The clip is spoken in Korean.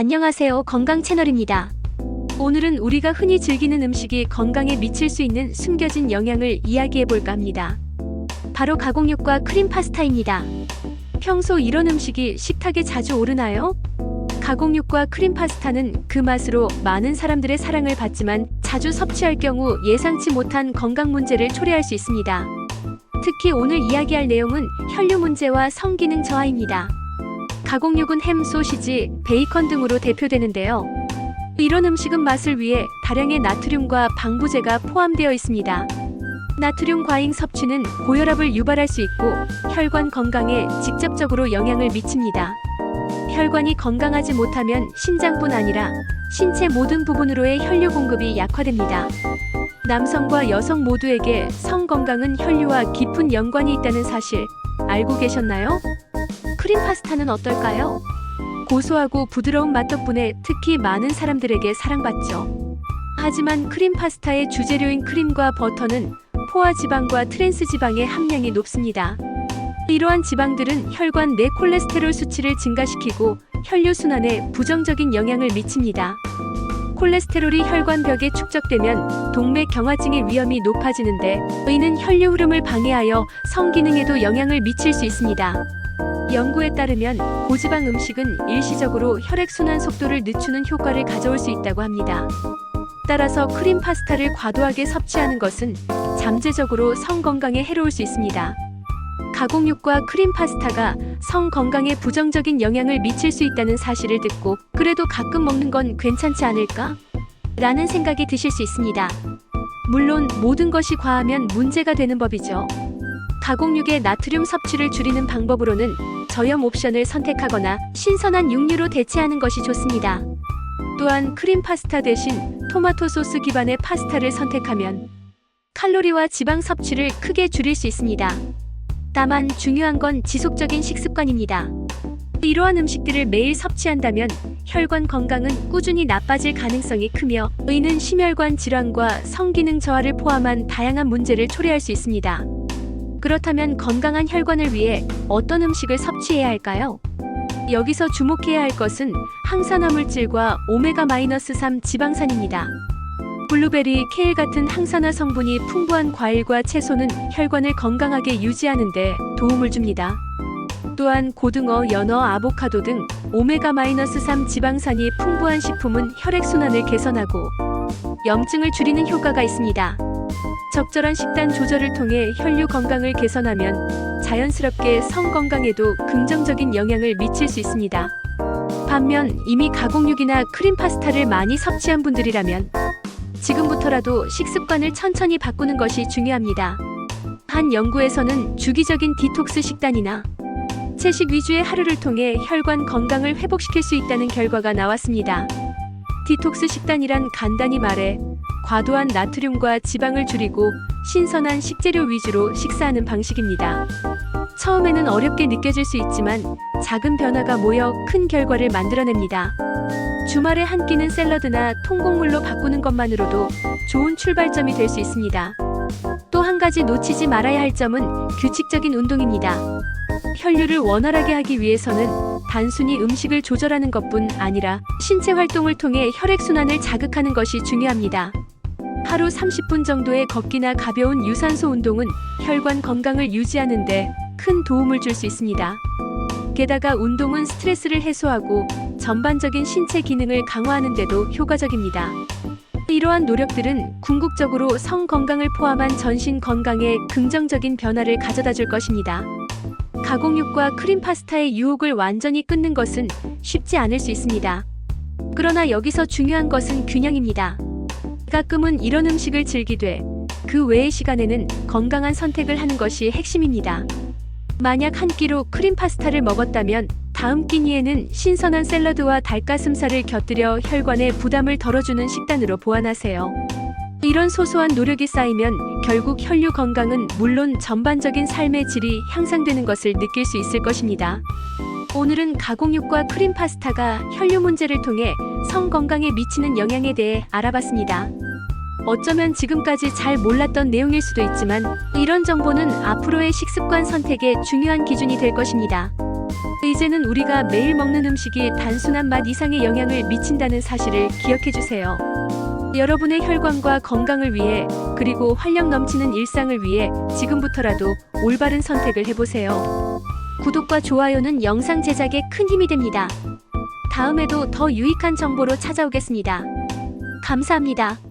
안녕하세요. 건강 채널입니다. 오늘은 우리가 흔히 즐기는 음식이 건강에 미칠 수 있는 숨겨진 영향을 이야기해 볼까 합니다. 바로 가공육과 크림 파스타입니다. 평소 이런 음식이 식탁에 자주 오르나요? 가공육과 크림 파스타는 그 맛으로 많은 사람들의 사랑을 받지만 자주 섭취할 경우 예상치 못한 건강 문제를 초래할 수 있습니다. 특히 오늘 이야기할 내용은 혈류 문제와 성기능 저하입니다. 가공육은 햄, 소시지, 베이컨 등으로 대표되는데요. 이런 음식은 맛을 위해 다량의 나트륨과 방부제가 포함되어 있습니다. 나트륨 과잉 섭취는 고혈압을 유발할 수 있고 혈관 건강에 직접적으로 영향을 미칩니다. 혈관이 건강하지 못하면 심장뿐 아니라 신체 모든 부분으로의 혈류 공급이 약화됩니다. 남성과 여성 모두에게 성 건강은 혈류와 깊은 연관이 있다는 사실 알고 계셨나요? 크림 파스타는 어떨까요? 고소하고 부드러운 맛 덕분에 특히 많은 사람들에게 사랑받죠. 하지만 크림 파스타의 주재료인 크림과 버터는 포화 지방과 트랜스 지방의 함량이 높습니다. 이러한 지방들은 혈관 내 콜레스테롤 수치를 증가시키고 혈류 순환에 부정적인 영향을 미칩니다. 콜레스테롤이 혈관벽에 축적되면 동맥 경화증의 위험이 높아지는데 이는 혈류 흐름을 방해하여 성기능에도 영향을 미칠 수 있습니다. 연구에 따르면 고지방 음식은 일시적으로 혈액순환 속도를 늦추는 효과를 가져올 수 있다고 합니다. 따라서 크림 파스타를 과도하게 섭취하는 것은 잠재적으로 성 건강에 해로울 수 있습니다. 가공육과 크림 파스타가 성 건강에 부정적인 영향을 미칠 수 있다는 사실을 듣고 그래도 가끔 먹는 건 괜찮지 않을까? 라는 생각이 드실 수 있습니다. 물론 모든 것이 과하면 문제가 되는 법이죠. 가공육의 나트륨 섭취를 줄이는 방법으로는 저염 옵션을 선택하거나 신선한 육류로 대체하는 것이 좋습니다. 또한 크림 파스타 대신 토마토 소스 기반의 파스타를 선택하면 칼로리와 지방 섭취를 크게 줄일 수 있습니다. 다만 중요한 건 지속적인 식습관입니다. 이러한 음식들을 매일 섭취한다면 혈관 건강은 꾸준히 나빠질 가능성이 크며 의는 심혈관 질환과 성기능 저하를 포함한 다양한 문제를 초래할 수 있습니다. 그렇다면 건강한 혈관을 위해 어떤 음식을 섭취해야 할까요? 여기서 주목해야 할 것은 항산화 물질과 오메가-3 지방산입니다. 블루베리, 케일 같은 항산화 성분이 풍부한 과일과 채소는 혈관을 건강하게 유지하는 데 도움을 줍니다. 또한 고등어, 연어, 아보카도 등 오메가-3 지방산이 풍부한 식품은 혈액순환을 개선하고 염증을 줄이는 효과가 있습니다. 적절한 식단 조절을 통해 혈류 건강을 개선하면 자연스럽게 성 건강에도 긍정적인 영향을 미칠 수 있습니다. 반면 이미 가공육이나 크림 파스타를 많이 섭취한 분들이라면 지금부터라도 식습관을 천천히 바꾸는 것이 중요합니다. 한 연구에서는 주기적인 디톡스 식단이나 채식 위주의 하루를 통해 혈관 건강을 회복시킬 수 있다는 결과가 나왔습니다. 디톡스 식단이란 간단히 말해 과도한 나트륨과 지방을 줄이고 신선한 식재료 위주로 식사하는 방식입니다. 처음에는 어렵게 느껴질 수 있지만 작은 변화가 모여 큰 결과를 만들어냅니다. 주말에 한 끼는 샐러드나 통곡물로 바꾸는 것만으로도 좋은 출발점이 될 수 있습니다. 또 한 가지 놓치지 말아야 할 점은 규칙적인 운동입니다. 혈류를 원활하게 하기 위해서는 단순히 음식을 조절하는 것뿐 아니라 신체 활동을 통해 혈액순환을 자극하는 것이 중요합니다. 하루 30분 정도의 걷기나 가벼운 유산소 운동은 혈관 건강을 유지하는데 큰 도움을 줄 수 있습니다. 게다가 운동은 스트레스를 해소하고 전반적인 신체 기능을 강화하는 데도 효과적입니다. 이러한 노력들은 궁극적으로 성 건강을 포함한 전신 건강에 긍정적인 변화를 가져다 줄 것입니다. 가공육과 크림 파스타의 유혹을 완전히 끊는 것은 쉽지 않을 수 있습니다. 그러나 여기서 중요한 것은 균형입니다. 가끔은 이런 음식을 즐기되 그 외의 시간에는 건강한 선택을 하는 것이 핵심입니다. 만약 한 끼로 크림 파스타를 먹었다면 다음 끼니에는 신선한 샐러드와 닭가슴살을 곁들여 혈관에 부담을 덜어주는 식단으로 보완하세요. 이런 소소한 노력이 쌓이면 결국 혈류 건강은 물론 전반적인 삶의 질이 향상되는 것을 느낄 수 있을 것입니다. 오늘은 가공육과 크림 파스타가 혈류 문제를 통해 성 건강에 미치는 영향에 대해 알아봤습니다. 어쩌면 지금까지 잘 몰랐던 내용일 수도 있지만 이런 정보는 앞으로의 식습관 선택의 중요한 기준이 될 것입니다. 이제는 우리가 매일 먹는 음식이 단순한 맛 이상의 영향을 미친다는 사실을 기억해 주세요. 여러분의 혈관과 건강을 위해 그리고 활력 넘치는 일상을 위해 지금부터라도 올바른 선택을 해보세요. 구독과 좋아요는 영상 제작에 큰 힘이 됩니다. 다음에도 더 유익한 정보로 찾아오겠습니다. 감사합니다.